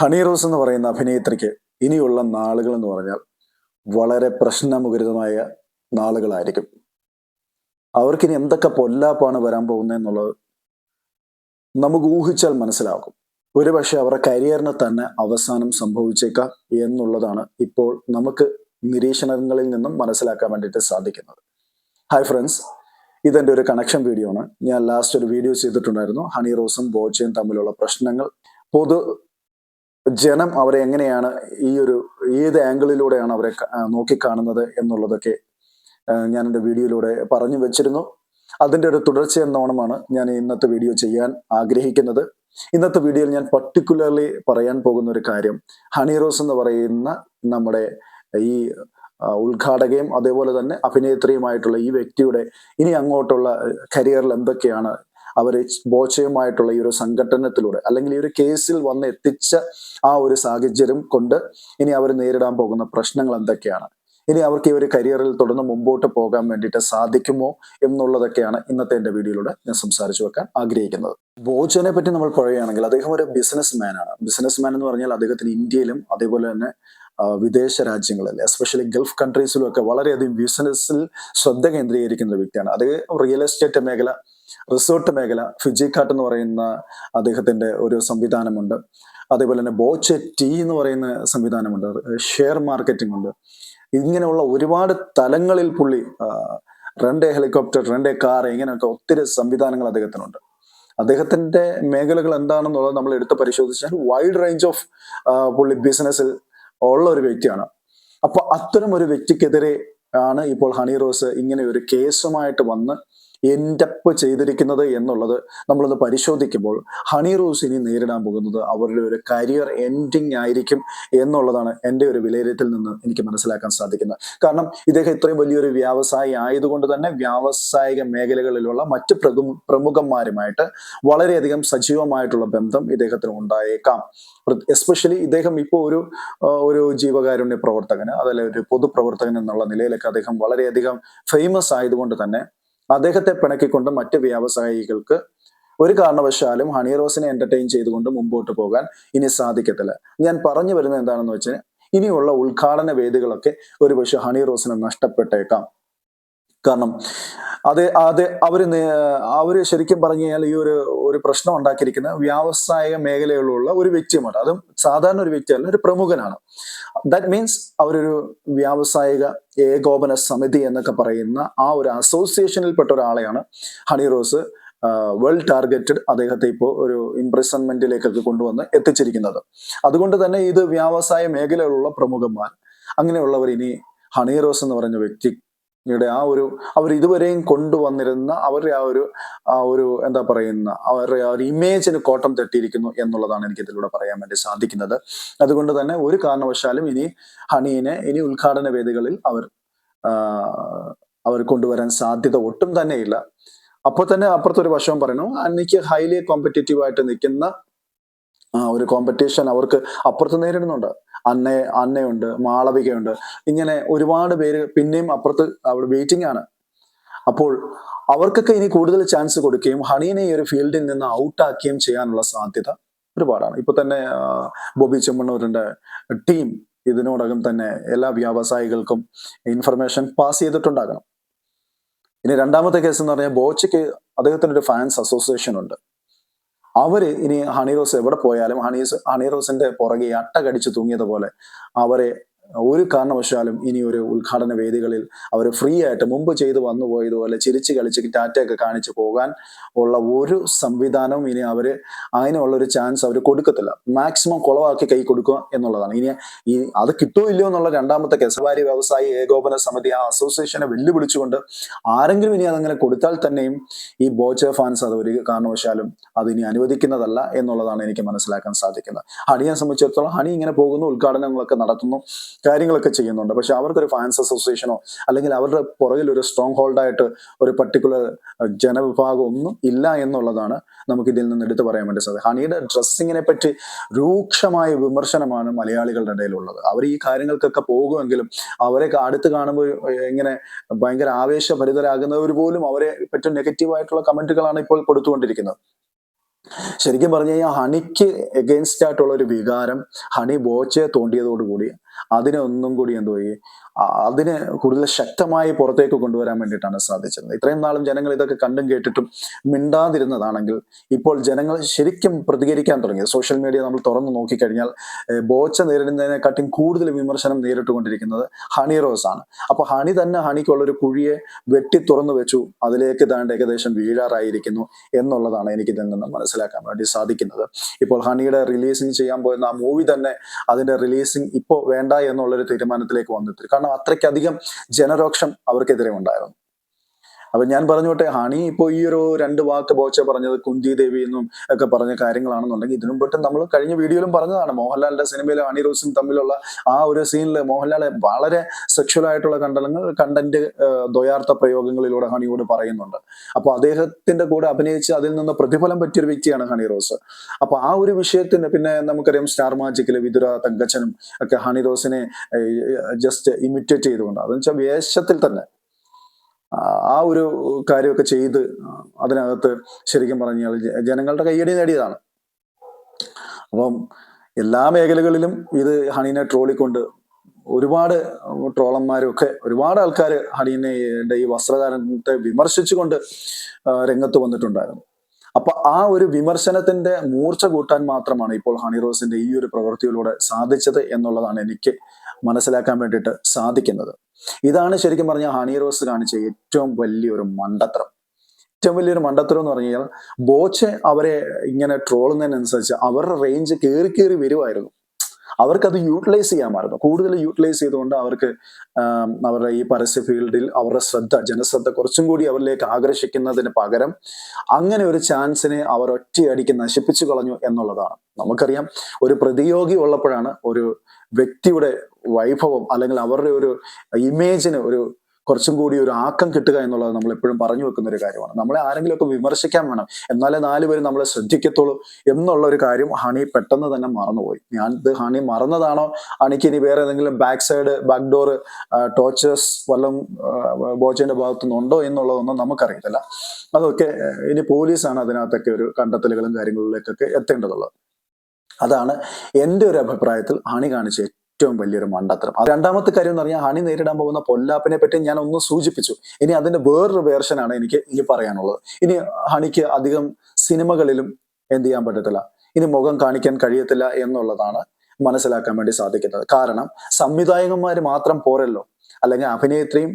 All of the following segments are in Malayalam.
ഹണി റോസ് എന്ന് പറയുന്ന അഭിനേത്രിക്ക് ഇനിയുള്ള നാളുകൾ എന്ന് പറഞ്ഞാൽ വളരെ പ്രശ്നമുഖരിതമായ നാളുകളായിരിക്കും. അവർക്കിനി എന്തൊക്കെ പൊല്ലാപ്പാണ് വരാൻ പോകുന്നത് എന്നുള്ളത് നമുക്ക് ഊഹിച്ചാൽ മനസ്സിലാകും. ഒരുപക്ഷെ അവരുടെ കരിയറിന് തന്നെ അവസാനം സംഭവിച്ചേക്കാം എന്നുള്ളതാണ് ഇപ്പോൾ നമുക്ക് നിരീക്ഷണങ്ങളിൽ നിന്നും മനസ്സിലാക്കാൻ വേണ്ടിയിട്ട് സാധിക്കുന്നത്. ഹായ് ഫ്രണ്ട്സ് ഇതെന്റെ ഒരു കണക്ഷൻ വീഡിയോ ആണ്. ഞാൻ ലാസ്റ്റ് ഒരു വീഡിയോ ചെയ്തിട്ടുണ്ടായിരുന്നു. ഹണി റോസും ബോച്ചയും തമ്മിലുള്ള പ്രശ്നങ്ങൾ. പൊതു ജനം അവരെ എങ്ങനെയാണ് ഈ ഒരു ഏത് ആംഗിളിലൂടെയാണ് അവരെ നോക്കിക്കാണുന്നത് എന്നുള്ളതൊക്കെ ഞാൻ എന്റെ വീഡിയോയിലൂടെ പറഞ്ഞു വെച്ചിരുന്നു. അതിന്റെ ഒരു തുടർച്ച എന്നോണമാണ് ഞാൻ ഇന്നത്തെ വീഡിയോ ചെയ്യാൻ ആഗ്രഹിക്കുന്നത്. ഇന്നത്തെ വീഡിയോയിൽ ഞാൻ പർട്ടിക്കുലർലി പറയാൻ പോകുന്ന ഒരു കാര്യം ഹണി റോസ് എന്ന് പറയുന്ന നമ്മുടെ ഈ ഉദ്ഘാടകയും അതേപോലെ തന്നെ അഭിനേത്രിയുമായിട്ടുള്ള ഈ വ്യക്തിയുടെ ഇനി അങ്ങോട്ടുള്ള കരിയറിൽ എന്തൊക്കെയാണ് അവർ ബോച്ചയുമായിട്ടുള്ള ഈ ഒരു സംഘടനത്തിലൂടെ അല്ലെങ്കിൽ ഈ ഒരു കേസിൽ വന്ന് എത്തിച്ച ആ ഒരു സാഹചര്യം കൊണ്ട് ഇനി അവർ നേരിടാൻ പോകുന്ന പ്രശ്നങ്ങൾ എന്തൊക്കെയാണ്? ഇനി അവർക്ക് ഈ ഒരു കരിയറിൽ തുടർന്ന് മുമ്പോട്ട് പോകാൻ വേണ്ടിയിട്ട് സാധിക്കുമോ എന്നുള്ളതൊക്കെയാണ് ഇന്നത്തെ എന്റെ വീഡിയോയിലൂടെ ഞാൻ സംസാരിച്ചു വെക്കാൻ ആഗ്രഹിക്കുന്നത്. ബോച്ചനെ പറ്റി നമ്മൾ പറയുകയാണെങ്കിൽ അദ്ദേഹം ഒരു ബിസിനസ് മാനാണ് ബിസിനസ് മാൻ എന്ന് പറഞ്ഞാൽ അദ്ദേഹത്തിന് ഇന്ത്യയിലും അതേപോലെ തന്നെ വിദേശ രാജ്യങ്ങളിൽ എസ്പെഷ്യലി ഗൾഫ് കൺട്രീസിലും ഒക്കെ വളരെയധികം ബിസിനസ്സിൽ ശ്രദ്ധ കേന്ദ്രീകരിക്കുന്ന വ്യക്തിയാണ്. അത് റിയൽ എസ്റ്റേറ്റ് മേഖല റിസോർട്ട് മേഖല ഫിജിക്കാട്ട് എന്ന് പറയുന്ന അദ്ദേഹത്തിന്റെ ഒരു സംവിധാനമുണ്ട്. അതേപോലെ തന്നെ ബോച്ച് ടീ എന്ന് പറയുന്ന സംവിധാനമുണ്ട്. ഷെയർ മാർക്കറ്റിംഗ് ഉണ്ട്. ഇങ്ങനെയുള്ള ഒരുപാട് തലങ്ങളിൽ പുള്ളി ആ, ഹെലികോപ്റ്റർ റെന്റെ കാർ ഇങ്ങനെയൊക്കെ ഒത്തിരി സംവിധാനങ്ങൾ അദ്ദേഹത്തിനുണ്ട്. അദ്ദേഹത്തിന്റെ മേഖലകൾ എന്താണെന്നുള്ളത് നമ്മൾ എടുത്ത് പരിശോധിച്ചാൽ വൈഡ് റേഞ്ച് ഓഫ് പുള്ളി ബിസിനസ്സിൽ ഉള്ള ഒരു വ്യക്തിയാണ്. അപ്പൊ അത്തരം ഒരു വ്യക്തിക്കെതിരെ ആണ് ഇപ്പോൾ ഹണി റോസ് ഇങ്ങനെ ഒരു കേസുമായിട്ട് വന്ന് എൻഡപ്പ് ചെയ്തിരിക്കുന്നത് എന്നുള്ളത് നമ്മളൊന്ന് പരിശോധിക്കുമ്പോൾ ഹണി റോസ് ഇനി നേരിടാൻ പോകുന്നത് അവരുടെ ഒരു കരിയർ എൻഡിങ് ആയിരിക്കും എന്നുള്ളതാണ് എന്റെ ഒരു വിലയിരുത്തൽ നിന്ന് എനിക്ക് മനസ്സിലാക്കാൻ സാധിക്കുന്നത്. കാരണം ഇദ്ദേഹം ഇത്രയും വലിയൊരു വ്യാവസായി ആയതുകൊണ്ട് തന്നെ വ്യാവസായിക മേഖലകളിലുള്ള മറ്റ് പ്രമുഖന്മാരുമായിട്ട് വളരെയധികം സജീവമായിട്ടുള്ള ബന്ധം ഇദ്ദേഹത്തിന് ഉണ്ടായേക്കാം. എസ്പെഷ്യലി ഇദ്ദേഹം ഇപ്പോൾ ഒരു ഒരു ജീവകാരുണ്യ പ്രവർത്തകന് അതല്ല ഒരു പൊതുപ്രവർത്തകൻ എന്നുള്ള നിലയിലൊക്കെ അദ്ദേഹം വളരെയധികം ഫേമസ് ആയതുകൊണ്ട് തന്നെ അദ്ദേഹത്തെ പിണക്കിക്കൊണ്ട് മറ്റ് വ്യാവസായികൾക്ക് ഒരു കാരണവശാലും ഹണി റോസിനെ എന്റർടൈൻ ചെയ്തുകൊണ്ട് മുമ്പോട്ട് പോകാൻ ഇനി സാധിക്കത്തില്ല. ഞാൻ പറഞ്ഞു വരുന്നത് എന്താണെന്ന് വെച്ചാൽ ഇനിയുള്ള ഉദ്ഘാടന വേദികളൊക്കെ ഒരുപക്ഷെ ഹണി റോസിന് നഷ്ടപ്പെട്ടേക്കാം. കാരണം അത് അത് അവർ അവർ ശരിക്കും പറഞ്ഞു കഴിഞ്ഞാൽ ഈ ഒരു ഒരു പ്രശ്നം ഉണ്ടാക്കിയിരിക്കുന്ന വ്യാവസായിക മേഖലയിലുള്ള ഒരു വ്യക്തിയുമാണ് അതും സാധാരണ ഒരു വ്യക്തി അല്ല ഒരു പ്രമുഖനാണ്. ദാറ്റ് മീൻസ് അവരൊരു വ്യാവസായിക ഏകോപന സമിതി എന്നൊക്കെ പറയുന്ന ആ ഒരു അസോസിയേഷനിൽപ്പെട്ട ഒരാളെയാണ് ഹണി റോസ് വെൽ ടാർഗറ്റഡ് അദ്ദേഹത്തെ ഇപ്പോൾ ഒരു ഇംപ്രസൺമെന്റിലേക്കൊക്കെ കൊണ്ടുവന്ന് എത്തിച്ചിരിക്കുന്നത്. അതുകൊണ്ട് തന്നെ ഇത് വ്യാവസായ മേഖലയിലുള്ള പ്രമുഖന്മാർ അങ്ങനെയുള്ളവർ ഇനി ഹണി റോസ് എന്ന് പറഞ്ഞ വ്യക്തിയുടെ ആ ഒരു അവർ ഇതുവരെയും കൊണ്ടുവന്നിരുന്ന അവരുടെ ആ ഒരു ആ ഒരു എന്താ പറയുന്ന അവരുടെ ആ ഒരു ഇമേജിന് കോട്ടം തെറ്റിയിരിക്കുന്നു എന്നുള്ളതാണ് എനിക്ക് ഇതിലൂടെ പറയാൻ വേണ്ടി സാധിക്കുന്നത്. അതുകൊണ്ട് തന്നെ ഒരു കാരണവശാലും ഇനി ഹണീനെ ഇനി ഉദ്ഘാടന വേദികളിൽ അവർ അവർ കൊണ്ടുവരാൻ സാധ്യത ഒട്ടും തന്നെയില്ല. അപ്പോൾ തന്നെ അപ്പുറത്തൊരു വശം പറയുന്നു എനിക്ക് ഹൈലി കോമ്പറ്റേറ്റീവ് ആയിട്ട് നിൽക്കുന്ന ഒരു കോമ്പറ്റീഷൻ അവർക്ക് അപ്പുറത്ത് നേരിടുന്നുണ്ട്. അന്ന അന്നയുണ്ട് മാളവികയുണ്ട്. ഇങ്ങനെ ഒരുപാട് പേര് പിന്നെയും അപ്പുറത്ത് അവിടെ വെയിറ്റിംഗ് ആണ്. അപ്പോൾ അവർക്കൊക്കെ ഇനി കൂടുതൽ ചാൻസ് കൊടുക്കുകയും ഹണീനെ ഈ ഒരു ഫീൽഡിൽ നിന്ന് ഔട്ടാക്കുകയും ചെയ്യാനുള്ള സാധ്യത ഒരുപാടാണ്. ഇപ്പൊ തന്നെ ബോബി ചെമ്മണ്ണൂരിന്റെ ടീം ഇതിനോടകം തന്നെ എല്ലാ വ്യാവസായികൾക്കും ഇൻഫർമേഷൻ പാസ് ചെയ്തിട്ടുണ്ടാകണം. ഇനി രണ്ടാമത്തെ കേസ് എന്ന് പറഞ്ഞാൽ ബോച്ചയ്ക്ക് അദ്ദേഹത്തിന് ഒരു ഫാൻസ് അസോസിയേഷൻ ഉണ്ട്. അവർ ഇനി ഹണി റോസ് എവിടെ പോയാലും ഹണീസ് ഹണി റോസിന്റെ പുറകെ അട്ട കടിച്ചു തൂങ്ങിയതുപോലെ അവരെ ഒരു കാരണവശാലും ഇനി ഒരു ഉദ്ഘാടന വേദികളിൽ അവർ ഫ്രീ ആയിട്ട് മുമ്പ് ചെയ്തു വന്നു പോയതുപോലെ ചിരിച്ച് കളിച്ച് ടാറ്റയൊക്കെ കാണിച്ചു പോകാൻ ഉള്ള ഒരു സംവിധാനവും ഇനി അവർ അതിനുള്ള ഒരു ചാൻസ് അവർ കൊടുക്കത്തില്ല. മാക്സിമം കുളവാക്കി കൈ കൊടുക്കുക എന്നുള്ളതാണ്. ഇനി ഈ അത് കിട്ടുമോ ഇല്ലയോ എന്നുള്ള രണ്ടാമത്തെ കേസ്. വ്യാപാരി വ്യവസായി ഏകോപന സമിതി ആ അസോസിയേഷനെ വെല്ലുവിളിച്ചുകൊണ്ട് ആരെങ്കിലും ഇനി അതങ്ങനെ കൊടുത്താൽ തന്നെയും ഈ ബോച്ച ഫാൻസ് അത് ഒരു കാരണവശാലും അത് ഇനി അനുവദിക്കുന്നതല്ല എന്നുള്ളതാണ് എനിക്ക് മനസ്സിലാക്കാൻ സാധിക്കുന്നത്. ഹണിയെ സംബന്ധിച്ചിടത്തോളം ഹണി ഇങ്ങനെ പോകുന്നു ഉദ്ഘാടനങ്ങളൊക്കെ നടത്തുന്നു. കാര്യങ്ങളൊക്കെ ചെയ്യുന്നുണ്ട്. പക്ഷെ അവർക്ക് ഒരു ഫാൻസ് അസോസിയേഷനോ അല്ലെങ്കിൽ അവരുടെ പുറകിൽ ഒരു സ്ട്രോങ് ഹോൾഡായിട്ട് ഒരു പർട്ടിക്കുലർ ജനവിഭാഗം ഒന്നും ഇല്ല എന്നുള്ളതാണ് നമുക്ക് ഇതിൽ നിന്ന് എടുത്തു പറയാൻ വേണ്ടി സാധിക്കും ഹണിയുടെ ഡ്രസ്സിങ്ങിനെ പറ്റി രൂക്ഷമായ വിമർശനമാണ് മലയാളികളുടെ ഇടയിലുള്ളത്. അവർ ഈ കാര്യങ്ങൾക്കൊക്കെ പോകുമെങ്കിലും അവരെ അടുത്ത് കാണുമ്പോൾ ഇങ്ങനെ ഭയങ്കര ആവേശഭരിതരാകുന്നവർ പോലും അവരെ പറ്റി നെഗറ്റീവായിട്ടുള്ള കമന്റുകളാണ് ഇപ്പോൾ കൊടുത്തുകൊണ്ടിരിക്കുന്നത്. ശരിക്കും പറഞ്ഞു കഴിഞ്ഞാൽ ഹണിക്ക് എഗെയിൻസ്റ്റ് ആയിട്ടുള്ള ഒരു വികാരം ഹണി ബോച്ചയെ തോണ്ടിയതോടുകൂടി അതിനെ ഒന്നും കൂടി എന്തോ അതിനെ കൂടുതൽ ശക്തമായി പുറത്തേക്ക് കൊണ്ടുവരാൻ വേണ്ടിയിട്ടാണ് സാധിച്ചത്. ഇത്രയും നാളും ജനങ്ങൾ ഇതൊക്കെ കണ്ടും കേട്ടിട്ടും മിണ്ടാതിരുന്നതാണെങ്കിൽ ഇപ്പോൾ ജനങ്ങൾ ശരിക്കും പ്രതികരിക്കാൻ തുടങ്ങി. സോഷ്യൽ മീഡിയ നമ്മൾ തുറന്നു നോക്കിക്കഴിഞ്ഞാൽ ബോച്ച നേരിടുന്നതിനെക്കാട്ടും കൂടുതൽ വിമർശനം നേരിട്ടുകൊണ്ടിരിക്കുന്നത് ഹണി റോസ് ആണ്. അപ്പൊ ഹണി തന്നെ ഹണിക്കുള്ള ഒരു കുഴിയെ വെട്ടി തുറന്നു വെച്ചു. അതിലേക്ക് താണ്ട് ഏകദേശം വീഴാറായിരിക്കുന്നു എന്നുള്ളതാണ് എനിക്ക് ഇതിൽ നിന്ന് മനസ്സിലാക്കാൻ വേണ്ടി സാധിക്കുന്നത്. ഇപ്പോൾ ഹണിയുടെ റിലീസിങ് ചെയ്യാൻ പോയിരുന്ന ആ മൂവി തന്നെ അതിന്റെ റിലീസിങ് ഇപ്പോൾ വേണ്ട എന്നുള്ളൊരു തീരുമാനത്തിലേക്ക് വന്നിട്ടുണ്ട് കാരണം അത്രയ്ക്കധികം ജനരോക്ഷം അവർക്കെതിരെ ഉണ്ടായിരുന്നു. അപ്പൊ ഞാൻ പറഞ്ഞോട്ടെ ഹണി ഇപ്പോൾ ഈ ഒരു രണ്ട് വാക്ക് ബോച്ച പറഞ്ഞത് കുന്തി ദേവി എന്നും ഒക്കെ പറഞ്ഞ കാര്യങ്ങളാണെന്നുണ്ടെങ്കിൽ ഇതിനും മുമ്പ് നമ്മൾ കഴിഞ്ഞ വീഡിയോയിലും പറഞ്ഞതാണ് മോഹൻലാലിന്റെ സിനിമയിലെ ഹണി റോസും തമ്മിലുള്ള ആ ഒരു സീനിൽ മോഹൻലാൽ വളരെ സെക്ഷൽ ആയിട്ടുള്ള കണ്ടനങ്ങൾ കണ്ടന്റ് ദ്വയാർത്ഥ പ്രയോഗങ്ങളിലൂടെ ഹണിയോട് പറയുന്നുണ്ട്. അപ്പൊ അദ്ദേഹത്തിന്റെ കൂടെ അഭിനയിച്ച് അതിൽ നിന്ന് പ്രതിഫലം പറ്റിയൊരു വ്യക്തിയാണ് ഹണി റോസ്. അപ്പൊ ആ ഒരു വിഷയത്തിന് പിന്നെ നമുക്കറിയാം സ്റ്റാർ മാജിക്കിലെ വിതുര തങ്കച്ചനും ഒക്കെ ഹണി റോസിനെ ജസ്റ്റ് ഇമിറ്റേറ്റ് ചെയ്തുകൊണ്ട്. അതെന്ന് വെച്ചാൽ വേഷത്തിൽ തന്നെ ആ ഒരു കാര്യമൊക്കെ ചെയ്ത് അതിനകത്ത് ശരിക്കും പറഞ്ഞാൽ ജനങ്ങളുടെ കയ്യടി നേടിയതാണ്. അപ്പം എല്ലാ മേഖലകളിലും ഇത് ഹണീനെ ട്രോളിക്കൊണ്ട് ഒരുപാട് ട്രോളന്മാരും ഒക്കെ ഒരുപാട് ആൾക്കാർ ഹണീനെ ഈ വസ്ത്രധാരണത്തെ വിമർശിച്ചുകൊണ്ട് രംഗത്ത് വന്നിട്ടുണ്ടായിരുന്നു. അപ്പൊ ആ ഒരു വിമർശനത്തിന്റെ മൂർച്ച കൂട്ടാൻ മാത്രമാണ് ഇപ്പോൾ ഹണി റോസിന്റെ ഈ ഒരു പ്രവൃത്തിയിലൂടെ സാധിച്ചത് എന്നുള്ളതാണ് എനിക്ക് മനസ്സിലാക്കാൻ വേണ്ടിയിട്ട് സാധിക്കുന്നത്. ഇതാണ് ശരിക്കും പറഞ്ഞാൽ ഹണി റോസ് കാണിച്ച ഏറ്റവും വലിയൊരു മണ്ടത്രം ഏറ്റവും വലിയൊരു മണ്ടത്തരം എന്ന് പറഞ്ഞു കഴിഞ്ഞാൽ ബോച്ചെ അവരെ ഇങ്ങനെ ട്രോളുന്നതിനനുസരിച്ച് അവരുടെ റേഞ്ച് കയറി കയറി വരുമായിരുന്നു അവർക്കത് യൂട്ടിലൈസ് ചെയ്യാമായിരുന്നു കൂടുതൽ യൂട്ടിലൈസ് ചെയ്തുകൊണ്ട് അവർക്ക് അവരുടെ ഈ പരസ്യ ഫീൽഡിൽ അവരുടെ ശ്രദ്ധ ജനശ്രദ്ധ കുറച്ചും കൂടി അവരിലേക്ക് ആകർഷിക്കുന്നതിന് പകരം അങ്ങനെ ഒരു ചാൻസിനെ അവർ ഒറ്റയടിക്ക് നശിപ്പിച്ചു കളഞ്ഞു എന്നുള്ളതാണ്. നമുക്കറിയാം ഒരു പ്രതിയോഗി ഉള്ളപ്പോഴാണ് ഒരു വ്യക്തിയുടെ വൈഭവം അല്ലെങ്കിൽ അവരുടെ ഒരു ഇമേജിന് ഒരു കുറച്ചും കൂടി ഒരു ആക്കം കിട്ടുക എന്നുള്ളത് നമ്മൾ എപ്പോഴും പറഞ്ഞു വെക്കുന്ന ഒരു കാര്യമാണ്. നമ്മളെ ആരെങ്കിലുമൊക്കെ വിമർശിക്കാൻ വേണം. എന്നാലേ നാല് പേര് നമ്മളെ ശ്രദ്ധിക്കത്തുള്ളൂ എന്നുള്ള ഒരു കാര്യം ഹണി പെട്ടെന്ന് തന്നെ മറന്നുപോയി. ഞാൻ ഇത് ഹണി മറന്നതാണോ? ഹണിക്ക് ഇനി വേറെ ഏതെങ്കിലും back side back door tortures വല്ലതും ബോജന്റെ ഭാഗത്തുനിന്നുണ്ടോ എന്നുള്ളതൊന്നും നമുക്കറിയത്തില്ല. അതൊക്കെ ഇനി പോലീസാണ് അതിനകത്തൊക്കെ ഒരു കണ്ടെത്തലുകളും കാര്യങ്ങളിലേക്കൊക്കെ എത്തേണ്ടതുള്ളത്. അതാണ് എന്റെ ഒരു അഭിപ്രായത്തിൽ ഹണി കാണിച്ച ഏറ്റവും വലിയൊരു മണ്ടത്തരം. രണ്ടാമത്തെ കാര്യം എന്ന് പറഞ്ഞാൽ ഹണി നേരിടാൻ പോകുന്ന പൊല്ലാപ്പിനെ പറ്റി ഞാൻ ഒന്ന് സൂചിപ്പിച്ചു. ഇനി അതിന്റെ വേറൊരു വേർഷനാണ് എനിക്ക് ഇനി പറയാനുള്ളത്. ഇനി ഹണിക്ക് അധികം സിനിമകളിലും എന്ത് ചെയ്യാൻ പറ്റത്തില്ല. ഇനി മുഖം കാണിക്കാൻ കഴിയത്തില്ല എന്നുള്ളതാണ് മനസ്സിലാക്കാൻ വേണ്ടി സാധിക്കുന്നത്. കാരണം സംവിധായകന്മാർ മാത്രം പോരല്ലോ. അല്ലെങ്കിൽ അഭിനേത്രിയും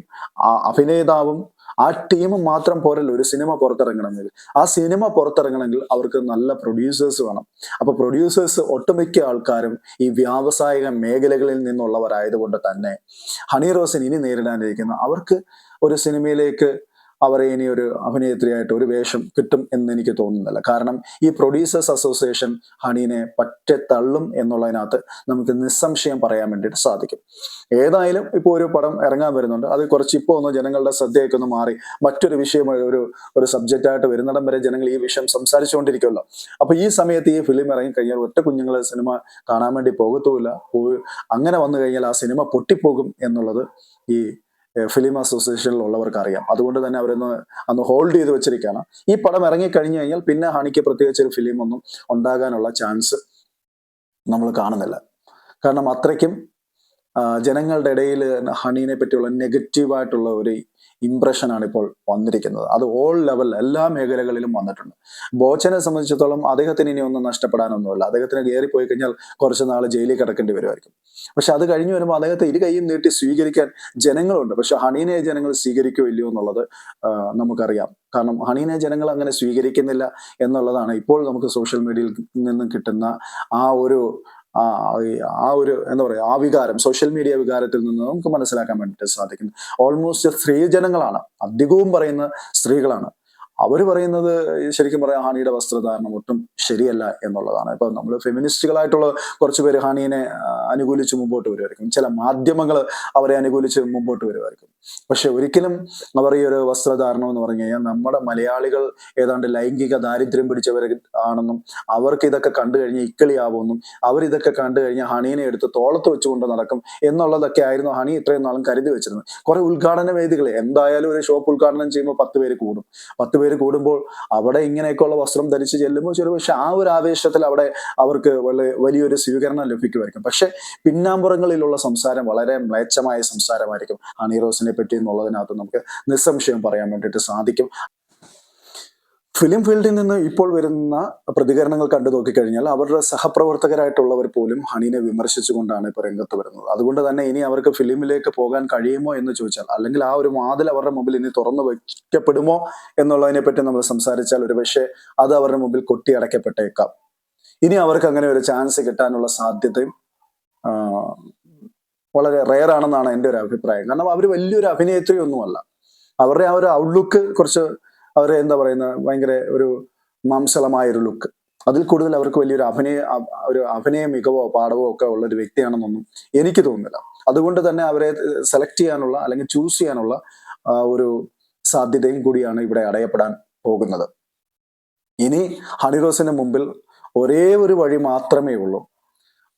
അഭിനേതാവും ആ ടീം മാത്രം പോരല്ലോ ഒരു സിനിമ പുറത്തിറങ്ങണമെങ്കിൽ. ആ സിനിമ പുറത്തിറങ്ങണമെങ്കിൽ അവർക്ക് നല്ല പ്രൊഡ്യൂസേഴ്സ് വേണം. അപ്പൊ പ്രൊഡ്യൂസേഴ്സ് ഒട്ടുമിക്ക ആൾക്കാരും ഈ വ്യാവസായിക മേഖലകളിൽ നിന്നുള്ളവരായതുകൊണ്ട് തന്നെ ഹണി റോസിന് ഇനി നേരിടാനിരിക്കുന്ന അവർക്ക് ഒരു സിനിമയിലേക്ക് അവരെ ഇനി ഒരു അഭിനേത്രിയായിട്ട് ഒരു വേഷം കിട്ടും എന്ന് എനിക്ക് തോന്നുന്നില്ല. കാരണം ഈ പ്രൊഡ്യൂസേഴ്സ് അസോസിയേഷൻ ഹണീനെ പറ്റെ തള്ളും എന്നുള്ളതിനകത്ത് നമുക്ക് നിസ്സംശയം പറയാൻ വേണ്ടിയിട്ട് സാധിക്കും. ഏതായാലും ഇപ്പോൾ ഒരു പടം ഇറങ്ങാൻ വരുന്നുണ്ട്. അത് കുറച്ച് ഇപ്പോൾ ഒന്ന് ജനങ്ങളുടെ ശ്രദ്ധയൊക്കെ ഒന്ന് മാറി മറ്റൊരു വിഷയം ഒരു ഒരു സബ്ജക്റ്റായിട്ട് വരുന്നിടം വരെ ജനങ്ങൾ ഈ വിഷയം സംസാരിച്ചുകൊണ്ടിരിക്കുമല്ലോ. അപ്പൊ ഈ സമയത്ത് ഈ ഫിലിം ഇറങ്ങി കഴിഞ്ഞാൽ ഒറ്റ കുഞ്ഞുങ്ങൾ സിനിമ കാണാൻ വേണ്ടി പോകത്തുമില്ല. അങ്ങനെ വന്നു കഴിഞ്ഞാൽ ആ സിനിമ പൊട്ടിപ്പോകും എന്നുള്ളത് ഈ ഏഹ്, അസോസിയേഷനിൽ അസോസിയേഷനിലുള്ളവർക്ക് അറിയാം അതുകൊണ്ട് തന്നെ അവരൊന്ന് അന്ന് ഹോൾഡ് ചെയ്ത് വെച്ചിരിക്കുകയാണ്. ഈ പടം ഇറങ്ങി കഴിഞ്ഞു കഴിഞ്ഞാൽ പിന്നെ ഹണിക്ക് പ്രത്യേകിച്ച് ഒരു ഫിലിം ഒന്നും ഉണ്ടാകാനുള്ള ചാൻസ് നമ്മൾ കാണുന്നില്ല. കാരണം അത്രയ്ക്കും ജനങ്ങളുടെ ഇടയിൽ ഹണീനെ പറ്റിയുള്ള നെഗറ്റീവായിട്ടുള്ള ഒരു ഇംപ്രഷനാണ് ഇപ്പോൾ വന്നിരിക്കുന്നത്. അത് ഓൾ ലെവൽ എല്ലാ മേഖലകളിലും വന്നിട്ടുണ്ട്. ബോച്ചനെ സംബന്ധിച്ചിടത്തോളം അദ്ദേഹത്തിന് ഇനി ഒന്നും നഷ്ടപ്പെടാനൊന്നുമില്ല. അദ്ദേഹത്തിന് കയറിപ്പോയി കഴിഞ്ഞാൽ കുറച്ച് നാൾ ജയിലിൽ കിടക്കേണ്ടി വരുമായിരിക്കും. പക്ഷെ അത് കഴിഞ്ഞു വരുമ്പോൾ അദ്ദേഹത്തെ ഇരു കൈയും നീട്ടി സ്വീകരിക്കാൻ ജനങ്ങളുണ്ട്. പക്ഷെ ഹണീനെ ജനങ്ങൾ സ്വീകരിക്കോ ഇല്ലയോ എന്നുള്ളത് നമുക്കറിയാം. കാരണം ഹണീനെ ജനങ്ങൾ അങ്ങനെ സ്വീകരിക്കുന്നില്ല എന്നുള്ളതാണ് ഇപ്പോൾ നമുക്ക് സോഷ്യൽ മീഡിയയിൽ നിന്നും കിട്ടുന്ന ആ ഒരു ആ ആ ഒരു എന്താ പറയുക ആ വികാരം സോഷ്യൽ മീഡിയ വികാരത്തിൽ നിന്ന് നമുക്ക് മനസ്സിലാക്കാൻ വേണ്ടിയിട്ട് സാധിക്കുന്നു. ഓൾമോസ്റ്റ് സ്ത്രീജനങ്ങളാണ് അധികവും പറയുന്ന സ്ത്രീകളാണ്. അവർ പറയുന്നത് ശരിക്കും പറയാം ഹാനിയുടെ വസ്ത്രധാരണം ഒട്ടും ശരിയല്ല എന്നുള്ളതാണ്. ഇപ്പൊ നമ്മൾ ഫെമിനിസ്റ്റുകളായിട്ടുള്ള കുറച്ച് പേര് ഹാനിയെ അനുകൂലിച്ച് മുമ്പോട്ട് വരുമായിരിക്കും ചില മാധ്യമങ്ങൾ അവരെ അനുകൂലിച്ച് മുമ്പോട്ട് വരുമായിരിക്കും പക്ഷെ ഒരിക്കലും അവർ ഈ ഒരു വസ്ത്രധാരണം എന്ന് പറഞ്ഞു കഴിഞ്ഞാൽ നമ്മുടെ മലയാളികൾ ഏതാണ്ട് ലൈംഗിക ദാരിദ്ര്യം പിടിച്ചവർ ആണെന്നും അവർക്ക് ഇതൊക്കെ കണ്ടു കഴിഞ്ഞാൽ ഇക്കളിയാവുമെന്നും അവർ ഇതൊക്കെ കണ്ടു കഴിഞ്ഞാൽ ഹണീനെ എടുത്ത് തോളത്ത് വെച്ചുകൊണ്ട് നടക്കും എന്നുള്ളതൊക്കെ ആയിരുന്നു ഹണി ഇത്രയും നാളും കരുതി വെച്ചിരുന്നത്. കുറെ ഉദ്ഘാടന വേദികൾ എന്തായാലും ഒരു ഷോപ്പ് ഉദ്ഘാടനം ചെയ്യുമ്പോൾ പത്ത് പേര് കൂടും. പത്ത് പേര് പേര് കൂടുമ്പോൾ അവിടെ ഇങ്ങനെയൊക്കെയുള്ള വസ്ത്രം ധരിച്ച് ചെല്ലുമ്പോൾ ചെറിയ പക്ഷെ ആ ഒരു ആവേശത്തിൽ അവിടെ അവർക്ക് വലിയൊരു സ്വീകരണം ലഭിക്കുമായിരിക്കും. പക്ഷെ പിന്നാമ്പുറങ്ങളിലുള്ള സംസാരം വളരെ മ്ലേച്ഛമായ സംസാരമായിരിക്കും. ഹണി റോസിനെ പറ്റി എന്നുള്ളതിനകത്ത് നമുക്ക് നിസ്സംശയം പറയാൻ വേണ്ടിയിട്ട് സാധിക്കും. ഫിലിം ഫീൽഡിൽ നിന്ന് ഇപ്പോൾ വരുന്ന പ്രതികരണങ്ങൾ കണ്ടു നോക്കിക്കഴിഞ്ഞാൽ അവരുടെ സഹപ്രവർത്തകരായിട്ടുള്ളവർ പോലും ഹണീനെ വിമർശിച്ചുകൊണ്ടാണ് ഇപ്പോൾ രംഗത്ത് വരുന്നത്. അതുകൊണ്ട് തന്നെ ഇനി അവർക്ക് ഫിലിമിലേക്ക് പോകാൻ കഴിയുമോ എന്ന് ചോദിച്ചാൽ അല്ലെങ്കിൽ ആ ഒരു വാതിൽ അവരുടെ മുമ്പിൽ ഇനി തുറന്നു വയ്ക്കപ്പെടുമോ എന്നുള്ളതിനെ പറ്റി നമ്മൾ സംസാരിച്ചാൽ ഒരു പക്ഷേ അത് അവരുടെ മുമ്പിൽ കൊട്ടിയടക്കപ്പെട്ടേക്കാം ഇനി അവർക്ക് അങ്ങനെ ഒരു ചാൻസ് കിട്ടാനുള്ള സാധ്യതയും വളരെ റെയർ ആണെന്നാണ് എന്റെ ഒരു അഭിപ്രായം. കാരണം അവർ വലിയൊരു അഭിനേത്രി ഒന്നുമല്ല അവരുടെ ആ ഒരു ഔട്ട്ലുക്ക് കുറച്ച് അവർ എന്താ പറയുന്ന ഭയങ്കര ഒരു മാംസളമായ ഒരു ലുക്ക് അതിൽ കൂടുതൽ അവർക്ക് വലിയൊരു അഭിനയ ഒരു അഭിനയ മികവോ പാടവോ ഒക്കെ ഉള്ള ഒരു വ്യക്തിയാണെന്നൊന്നും എനിക്ക് തോന്നുന്നില്ല. അതുകൊണ്ട് തന്നെ അവരെ സെലക്ട് ചെയ്യാനുള്ള അല്ലെങ്കിൽ ചൂസ് ചെയ്യാനുള്ള ഒരു സാധ്യതയും കൂടിയാണ് ഇവിടെ അടയപ്പെടാൻ പോകുന്നത്. ഇനി ഹണിറോസിന് മുമ്പിൽ ഒരേ ഒരു വഴി മാത്രമേ ഉള്ളൂ.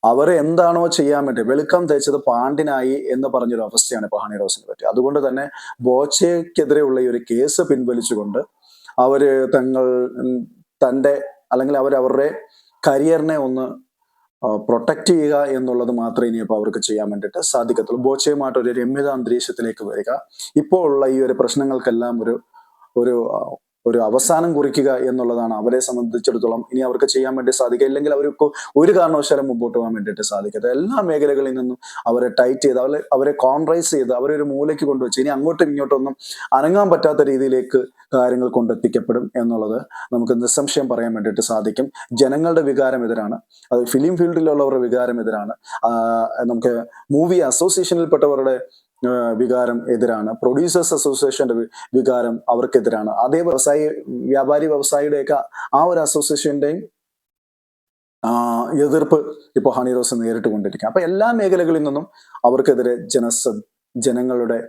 അവരെ എന്താണോ ചെയ്യാൻ വേണ്ടി വെളുക്കം തേച്ചത് പാണ്ടിനായി എന്ന് പറഞ്ഞൊരു അവസ്ഥയാണ് ഇപ്പൊ ഹണി റോസിനെ പറ്റി. അതുകൊണ്ട് തന്നെ ബോച്ചയ്ക്കെതിരെയുള്ള ഈ ഒരു കേസ് പിൻവലിച്ചുകൊണ്ട് അവർ തങ്ങൾ തന്റെ അല്ലെങ്കിൽ അവർ അവരുടെ കരിയറിനെ ഒന്ന് പ്രൊട്ടക്ട് ചെയ്യുക എന്നുള്ളത് മാത്രമേ ഇനിയിപ്പോൾ അവർക്ക് ചെയ്യാൻ വേണ്ടിയിട്ട് സാധിക്കത്തുള്ളൂ. ബോച്ചയുമായിട്ട് ഒരു രമ്യത അന്തരീക്ഷത്തിലേക്ക് വരിക. ഇപ്പോൾ ഉള്ള ഈ ഒരു പ്രശ്നങ്ങൾക്കെല്ലാം ഒരു ഒരു ഒരു അവസാനം കുറിക്കുക എന്നുള്ളതാണ് അവരെ സംബന്ധിച്ചിടത്തോളം ഇനി അവർക്ക് ചെയ്യാൻ വേണ്ടി സാധിക്കുക. ഇല്ലെങ്കിൽ അവർക്ക് ഒരു കാരണവശാലും മുമ്പോട്ട് പോകാൻ വേണ്ടിയിട്ട് സാധിക്കത്തില്ല എല്ലാ മേഖലകളിൽ നിന്നും അവരെ ടൈറ്റ് ചെയ്ത് അവരെ അവരെ കോൺട്രൈസ് ചെയ്ത് അവരെ ഒരു മൂലയ്ക്ക് കൊണ്ടുവച്ച് ഇനി അങ്ങോട്ടും ഇങ്ങോട്ടൊന്നും അനങ്ങാൻ പറ്റാത്ത രീതിയിലേക്ക് കാര്യങ്ങൾ കൊണ്ടെത്തിക്കപ്പെടും എന്നുള്ളത് നമുക്ക് നിസ്സംശയം പറയാൻ വേണ്ടിയിട്ട് സാധിക്കും. ജനങ്ങളുടെ വികാരം എതിരാണ്. അത് ഫിലിം ഫീൽഡിലുള്ളവരുടെ വികാരം എതിരാണ്. നമുക്ക് മൂവി അസോസിയേഷനിൽപ്പെട്ടവരുടെ വികാരം എതിരാണ്. പ്രൊഡ്യൂസേഴ്സ് അസോസിയേഷന്റെ വികാരം അവർക്കെതിരാണ്. അതേ വ്യവസായി വ്യാപാരി വ്യവസായിയുടെയൊക്കെ ആ ഒരു അസോസിയേഷന്റെയും എതിർപ്പ് ഇപ്പോൾ ഹണി റോസ് നേരിട്ട് കൊണ്ടിരിക്കുക അപ്പൊ എല്ലാ മേഖലകളിൽ നിന്നും അവർക്കെതിരെ ജനസ ജനങ്ങളുടെ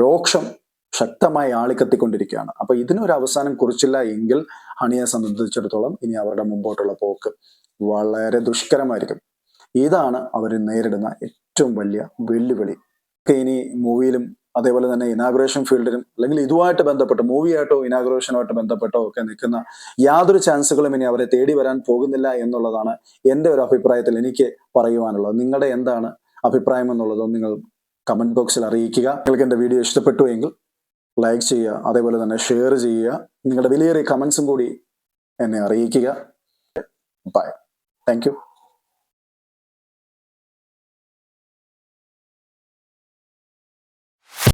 രോക്ഷം ശക്തമായി ആളിക്കത്തിക്കൊണ്ടിരിക്കുകയാണ്. അപ്പൊ ഇതിനൊരു അവസാനം കുറിച്ചില്ല എങ്കിൽ ഹണിയെ സംബന്ധിച്ചിടത്തോളം ഇനി അവരുടെ മുമ്പോട്ടുള്ള പോക്ക് വളരെ ദുഷ്കരമായിരിക്കും. ഇതാണ് അവർ നേരിടുന്ന ഏറ്റവും വലിയ വെല്ലുവിളി. ഒക്കെ ഇനി മൂവിയിലും അതേപോലെ തന്നെ ഇനാഗുറേഷൻ ഫീൽഡിലും അല്ലെങ്കിൽ ഇതുമായിട്ട് ബന്ധപ്പെട്ട് മൂവിയായിട്ടോ ഇനാഗുറേഷനുമായിട്ട് ബന്ധപ്പെട്ടോ ഒക്കെ നിൽക്കുന്ന യാതൊരു ചാൻസുകളും ഇനി അവരെ തേടി വരാൻ പോകുന്നില്ല എന്നുള്ളതാണ് എന്റെ ഒരു അഭിപ്രായത്തിൽ എനിക്ക് പറയുവാനുള്ളത്. നിങ്ങളുടെ എന്താണ് അഭിപ്രായം എന്നുള്ളതോ നിങ്ങൾ കമന്റ് ബോക്സിൽ അറിയിക്കുക. നിങ്ങൾക്ക് എന്റെ വീഡിയോ ഇഷ്ടപ്പെട്ടു എങ്കിൽ ലൈക്ക് ചെയ്യുക അതേപോലെ തന്നെ ഷെയർ ചെയ്യുക നിങ്ങളുടെ വിലയേറിയ കമൻസും കൂടി എന്നെ അറിയിക്കുക. Bye thank